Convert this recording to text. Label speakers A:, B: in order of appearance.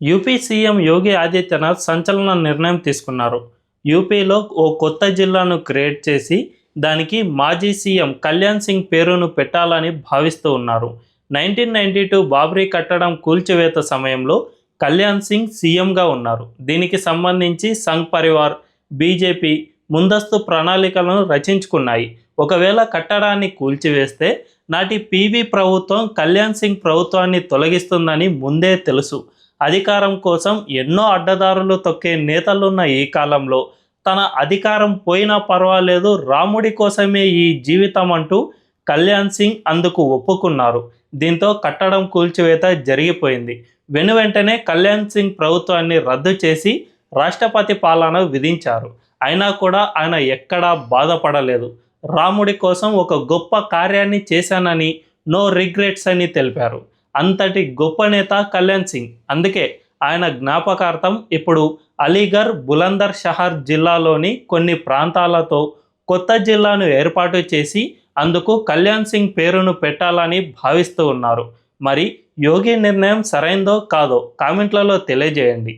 A: UP CM Yogi Adityanath సంచలన నిర్ణయం తీసుకున్నారు. యూపీలో ఓ కొత్త జిల్లాను క్రియేట్ చేసి దానికి మాజీ సీఎం కళ్యాణ్ సింగ్ పేరును పెట్టాలని భావిస్తూ ఉన్నారు. నైన్టీన్ నైన్టీ టూ బాబ్రీ కట్టడం కూల్చివేత సమయంలో కళ్యాణ్ సింగ్ సీఎంగా ఉన్నారు. దీనికి సంబంధించి సంఘ్ పరివార్ బీజేపీ ముందస్తు ప్రణాళికలను రచించుకున్నాయి. ఒకవేళ కట్టడాన్ని కూల్చివేస్తే నాటి పీవీ ప్రభుత్వం కళ్యాణ్ సింగ్ ప్రభుత్వాన్ని తొలగిస్తుందని ముందే తెలుసు. అధికారం కోసం ఎన్నో అడ్డదారులు తొక్కే నేతలున్న ఈ కాలంలో తన అధికారం పోయినా పర్వాలేదు రాముడి కోసమే ఈ జీవితం అంటూ కళ్యాణ్ సింగ్ అందుకు ఒప్పుకున్నారు. దీంతో కట్టడం కూల్చివేత జరిగిపోయింది. వెను వెంటనే కళ్యాణ్ సింగ్ ప్రభుత్వాన్ని రద్దు చేసి రాష్ట్రపతి పాలన విధించారు. అయినా కూడా ఆయన ఎక్కడా బాధపడలేదు. రాముడి కోసం ఒక గొప్ప కార్యాన్ని చేశానని నో రిగ్రెట్స్ అని తెలిపారు. అంతటి గొప్ప నేత కళ్యాణ్ సింగ్. అందుకే ఆయన జ్ఞాపకార్థం ఇప్పుడు అలీగర్ బులందర్ షహర్ జిల్లాలోని కొన్ని ప్రాంతాలతో కొత్త జిల్లాను ఏర్పాటు చేసి అందుకు కళ్యాణ్ సింగ్ పేరును పెట్టాలని భావిస్తూ ఉన్నారు. మరి యోగి నిర్ణయం సరైందో కాదో కామెంట్లలో తెలియజేయండి.